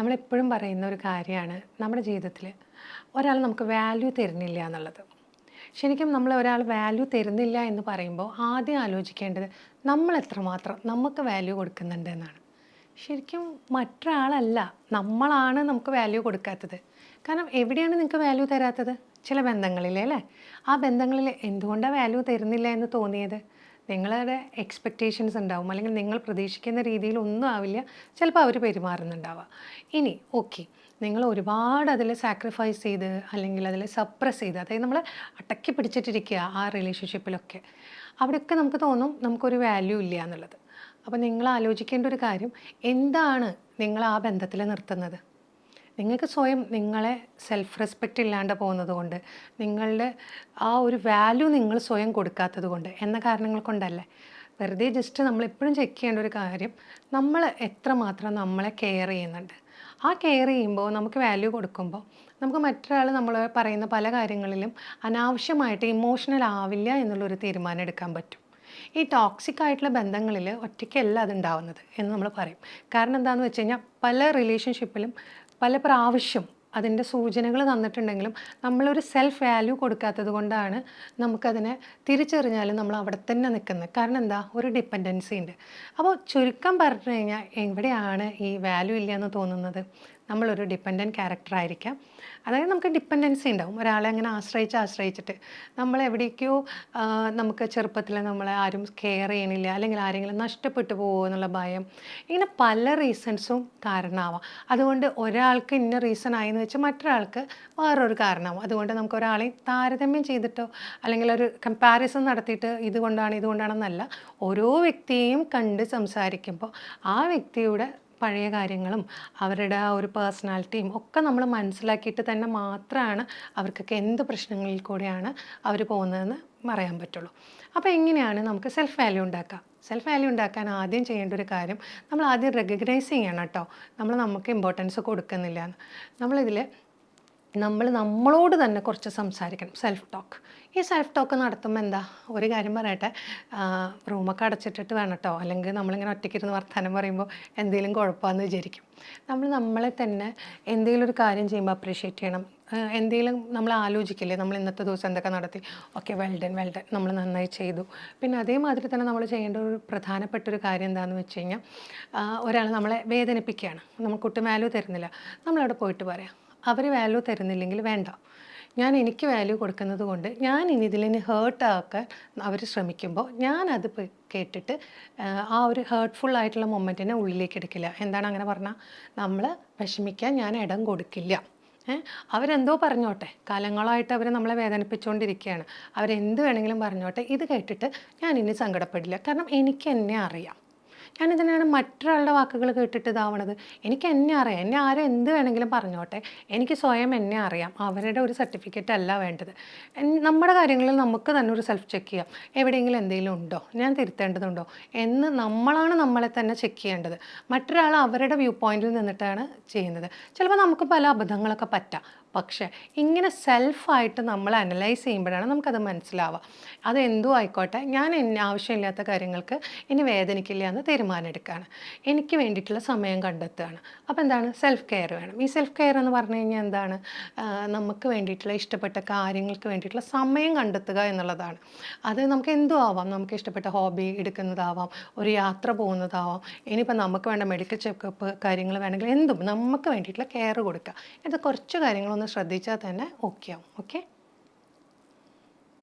നമ്മളെപ്പോഴും പറയുന്ന ഒരു കാര്യമാണ് നമ്മുടെ ജീവിതത്തിൽ ഒരാൾ നമുക്ക് വാല്യൂ തരുന്നില്ല എന്നുള്ളത്. ശരിക്കും നമ്മൾ ഒരാൾ വാല്യൂ തരുന്നില്ല എന്ന് പറയുമ്പോൾ ആദ്യം ആലോചിക്കേണ്ടത് നമ്മൾ എത്രമാത്രം നമുക്ക് വാല്യൂ കൊടുക്കുന്നുണ്ട് എന്നാണ്. ശരിക്കും മറ്റൊരാളല്ല നമ്മളാണ് നമുക്ക് വാല്യൂ കൊടുക്കാത്തത്. കാരണം എവിടെയാണ് നിങ്ങൾക്ക് വാല്യൂ തരാത്തത്? ചില ബന്ധങ്ങളിലെ അല്ലേ? ആ ബന്ധങ്ങളിൽ എന്തുകൊണ്ടാണ് വാല്യൂ തരുന്നില്ല എന്ന് തോന്നിയത്? നിങ്ങളുടെ എക്സ്പെക്റ്റേഷൻസ് ഉണ്ടാവും. അല്ലെങ്കിൽ നിങ്ങൾ പ്രതീക്ഷിക്കുന്ന രീതിയിൽ ഒന്നും ആവില്ല. ചിലപ്പോൾ അവർ പെരുമാറുന്നുണ്ടാവുക ഇനി ഓക്കെ നിങ്ങൾ ഒരുപാട് അതിൽ സാക്രിഫൈസ് ചെയ്ത് അല്ലെങ്കിൽ അതിൽ സപ്രസ് ചെയ്ത് അതായത് നമ്മൾ അടക്കി പിടിച്ചിട്ടിരിക്കുക ആ റിലേഷൻഷിപ്പിലൊക്കെ അവിടെയൊക്കെ നമുക്ക് തോന്നും നമുക്കൊരു വാല്യൂ ഇല്ല എന്നുള്ളത്. അപ്പോൾ നിങ്ങൾ ആലോചിക്കേണ്ട ഒരു കാര്യം എന്താണ് നിങ്ങൾ ആ ബന്ധത്തിൽ നിർത്തുന്നത്? നിങ്ങൾക്ക് സ്വയം നിങ്ങളെ സെൽഫ് റെസ്പെക്റ്റ് ഇല്ലാണ്ട് പോകുന്നത് കൊണ്ട് നിങ്ങളുടെ ആ ഒരു വാല്യൂ നിങ്ങൾ സ്വയം കൊടുക്കാത്തത് കൊണ്ട് എന്ന കാരണങ്ങൾ കൊണ്ടല്ലേ? വെറുതെ ജസ്റ്റ് നമ്മൾ എപ്പോഴും ചെക്ക് ചെയ്യേണ്ട ഒരു കാര്യം നമ്മൾ എത്രമാത്രം നമ്മളെ കെയർ ചെയ്യുന്നുണ്ട്. ആ കെയർ ചെയ്യുമ്പോൾ നമുക്ക് വാല്യൂ കൊടുക്കുമ്പോൾ നമുക്ക് മറ്റൊരാൾ നമ്മൾ പറയുന്ന പല കാര്യങ്ങളിലും അനാവശ്യമായിട്ട് ഇമോഷണൽ ആവില്ല എന്നുള്ളൊരു തീരുമാനം എടുക്കാൻ പറ്റും. ഈ ടോക്സിക് ആയിട്ടുള്ള ബന്ധങ്ങളിൽ ഒറ്റയ്ക്കല്ല അത് ഉണ്ടാവുന്നത് എന്ന് നമ്മൾ പറയും. കാരണം എന്താണെന്ന് വെച്ച് കഴിഞ്ഞാൽ പല റിലേഷൻഷിപ്പിലും പല പ്രാവശ്യം അതിന്റെ സൂചനകൾ തന്നിട്ടുണ്ടെങ്കിലും നമ്മളൊരു സെൽഫ് വാല്യൂ കൊടുക്കാത്തത് കൊണ്ടാണ് നമുക്കതിനെ തിരിച്ചറിഞ്ഞാലും നമ്മൾ അവിടെ തന്നെ നിൽക്കുന്നത്. കാരണം എന്താ? ഒരു ഡിപ്പെൻഡൻസി ഉണ്ട്. അപ്പോൾ ചുരുക്കം പറഞ്ഞു കഴിഞ്ഞാൽ എവിടെയാണ് ഈ വാല്യൂ ഇല്ല എന്ന് തോന്നുന്നത്? നമ്മളൊരു ഡിപ്പെൻഡന്റ് ക്യാരക്ടർ ആയിരിക്കാം. അതായത് നമുക്ക് ഡിപ്പെൻഡൻസി ഉണ്ടാവും. ഒരാളെ അങ്ങനെ ആശ്രയിച്ച് ആശ്രയിച്ചിട്ട് നമ്മൾ എവിടേക്കോ നമുക്ക് ചെറുപ്പത്തിൽ നമ്മളെ ആരും കെയർ ചെയ്യണില്ല അല്ലെങ്കിൽ ആരെങ്കിലും നഷ്ടപ്പെട്ടു പോകുമോ എന്നുള്ള ഭയം ഇങ്ങനെ പല റീസൺസും കാരണമാവാം അതുകൊണ്ട് ഒരാൾക്ക് ഇന്ന റീസൺ ആയെന്ന് വെച്ചാൽ മറ്റൊരാൾക്ക് വേറൊരു കാരണമാവും അതുകൊണ്ട് നമുക്ക് ഒരാളെ താരതമ്യം ചെയ്തിട്ടോ അല്ലെങ്കിൽ ഒരു കമ്പാരിസൺ നടത്തിയിട്ട് ഇതുകൊണ്ടാണ് ഇതുകൊണ്ടാണെന്നല്ല ഓരോ വ്യക്തിയെയും കണ്ട് സംസാരിക്കുമ്പോൾ ആ വ്യക്തിയുടെ പഴയ കാര്യങ്ങളും അവരുടെ ആ ഒരു പേഴ്സണാലിറ്റിയും ഒക്കെ നമ്മൾ മനസ്സിലാക്കിയിട്ട് തന്നെ മാത്രമാണ് അവർക്കൊക്കെ എന്ത് പ്രശ്നങ്ങളിൽ കൂടെയാണ് അവർ പോകുന്നതെന്ന് പറയാൻ പറ്റുള്ളൂ. അപ്പോൾ എങ്ങനെയാണ് നമുക്ക് സെൽഫ് വാല്യൂ ഉണ്ടാക്കുക സെൽഫ് വാല്യൂ ഉണ്ടാക്കാൻ ആദ്യം ചെയ്യേണ്ട ഒരു കാര്യം നമ്മൾ ആദ്യം റെക്കഗ്നൈസ് ചെയ്യണം കേട്ടോ. നമ്മൾ നമുക്ക് ഇമ്പോർട്ടൻസ് കൊടുക്കുന്നില്ല എന്ന്. നമ്മളിതിൽ നമ്മൾ നമ്മളോട് തന്നെ കുറച്ച് സംസാരിക്കണം. സെൽഫ് ടോക്ക് ഈ സെൽഫ് ടോക്ക് നടത്തുമ്പോൾ എന്താ? ഒരു കാര്യം പറയട്ടെ. റൂമൊക്കെ അടച്ചിട്ടിട്ട് വേണം കേട്ടോ അല്ലെങ്കിൽ നമ്മളിങ്ങനെ ഒറ്റയ്ക്കിരുന്ന് വർത്തമാനം പറയുമ്പോൾ എന്തെങ്കിലും കുഴപ്പമാണെന്ന് വിചാരിക്കും. നമ്മൾ നമ്മളെ തന്നെ എന്തെങ്കിലും ഒരു കാര്യം ചെയ്യുമ്പോൾ അപ്രീഷിയേറ്റ് ചെയ്യണം. എന്തെങ്കിലും നമ്മൾ ആലോചിക്കില്ലേ? നമ്മൾ ഇന്നത്തെ ദിവസം എന്തൊക്കെ നടത്തി? ഓക്കെ വെൽഡൻ വെൽഡൻ നമ്മൾ നന്നായി ചെയ്തു. പിന്നെ അതേമാതിരി തന്നെ നമ്മൾ ചെയ്യേണ്ട ഒരു പ്രധാനപ്പെട്ട ഒരു കാര്യം എന്താണെന്ന് വെച്ച് കഴിഞ്ഞാൽ ഒരാൾ നമ്മളെ വേദനിപ്പിക്കുകയാണ്. നമ്മൾ കുട്ടി വാല്യൂ തരുന്നില്ല. നമ്മളവിടെ പോയിട്ട് പറയാം. അവർ വാല്യൂ തരുന്നില്ലെങ്കിൽ വേണ്ട. ഞാൻ എനിക്ക് വാല്യൂ കൊടുക്കുന്നത് കൊണ്ട് ഞാൻ ഇനി ഇതിലിന് ഹേർട്ട് ആക്കാൻ അവർ ശ്രമിക്കുമ്പോൾ ഞാൻ അത് കേട്ടിട്ട് ആ ഒരു ഹേർട്ട്ഫുൾ ആയിട്ടുള്ള മൊമെന്റിനെ ഉള്ളിലേക്ക് എടുക്കില്ല. എന്താണ് അങ്ങനെ പറഞ്ഞാൽ നമ്മൾ വിഷമിക്കാൻ ഞാൻ ഇടം കൊടുക്കില്ല. അവരെന്തോ പറഞ്ഞോട്ടെ? കാലങ്ങളായിട്ട് അവർ നമ്മളെ വേദനിപ്പിച്ചുകൊണ്ടിരിക്കുകയാണ് അവരെന്ത് വേണമെങ്കിലും പറഞ്ഞോട്ടെ? ഇത് കേട്ടിട്ട് ഞാൻ ഇനി സങ്കടപ്പെടില്ല. കാരണം എനിക്ക് എന്നെ അറിയാം. ഞാനിതിനാണ് മറ്റൊരാളുടെ വാക്കുകൾ കേട്ടിട്ട് ഇതാവണത്. എനിക്ക് എന്നെ അറിയാം. എന്നെ ആരും എന്ത് വേണമെങ്കിലും പറഞ്ഞോട്ടെ. എനിക്ക് സ്വയം എന്നെ അറിയാം. അവരുടെ ഒരു സർട്ടിഫിക്കറ്റ് അല്ല വേണ്ടത്. നമ്മുടെ കാര്യങ്ങളിൽ നമുക്ക് തന്നെ ഒരു സെൽഫ് ചെക്ക് ചെയ്യാം. എവിടെയെങ്കിലും എന്തെങ്കിലും ഉണ്ടോ? ഞാൻ തിരുത്തേണ്ടതുണ്ടോ? എന്ന് നമ്മളാണ് നമ്മളെ തന്നെ ചെക്ക് ചെയ്യേണ്ടത്. മറ്റൊരാൾ അവരുടെ വ്യൂ പോയിന്റിൽ നിന്നിട്ടാണ് ചെയ്യുന്നത്. ചിലപ്പോൾ നമുക്ക് പല അബദ്ധങ്ങളൊക്കെ പറ്റാം. പക്ഷേ ഇങ്ങനെ സെൽഫായിട്ട് നമ്മൾ അനലൈസ് ചെയ്യുമ്പോഴാണ് നമുക്കത് മനസ്സിലാവുക. അതെന്തോ ആയിക്കോട്ടെ ഞാൻ എന്നെ ആവശ്യമില്ലാത്ത കാര്യങ്ങൾക്ക് ഇനി വേദനിക്കില്ല എന്ന് തീരുമാനമെടുക്കുകയാണ് എനിക്ക് വേണ്ടിയിട്ടുള്ള സമയം കണ്ടെത്തുകയാണ്. അപ്പോൾ എന്താണ്? സെൽഫ് കെയർ വേണം. ഈ സെൽഫ് കെയർ എന്ന് പറഞ്ഞു കഴിഞ്ഞാൽ എന്താണ്? നമുക്ക് വേണ്ടിയിട്ടുള്ള ഇഷ്ടപ്പെട്ട കാര്യങ്ങൾക്ക് വേണ്ടിയിട്ടുള്ള സമയം കണ്ടെത്തുക എന്നുള്ളതാണ്. അത് നമുക്ക് എന്തോ ആവാം. നമുക്ക് ഇഷ്ടപ്പെട്ട ഹോബി എടുക്കുന്നതാവാം ഒരു യാത്ര പോകുന്നതാവാം. ഇനിയിപ്പോൾ നമുക്ക് വേണ്ട മെഡിക്കൽ ചെക്കപ്പ് കാര്യങ്ങൾ വേണമെങ്കിൽ എന്തും നമുക്ക് വേണ്ടിയിട്ടുള്ള കെയർ കൊടുക്കുക. ഇത് കുറച്ച് കാര്യങ്ങളൊന്ന് ശ്രദ്ധിച്ചാൽ തന്നെ ഓക്കെ ആവും ഓക്കെ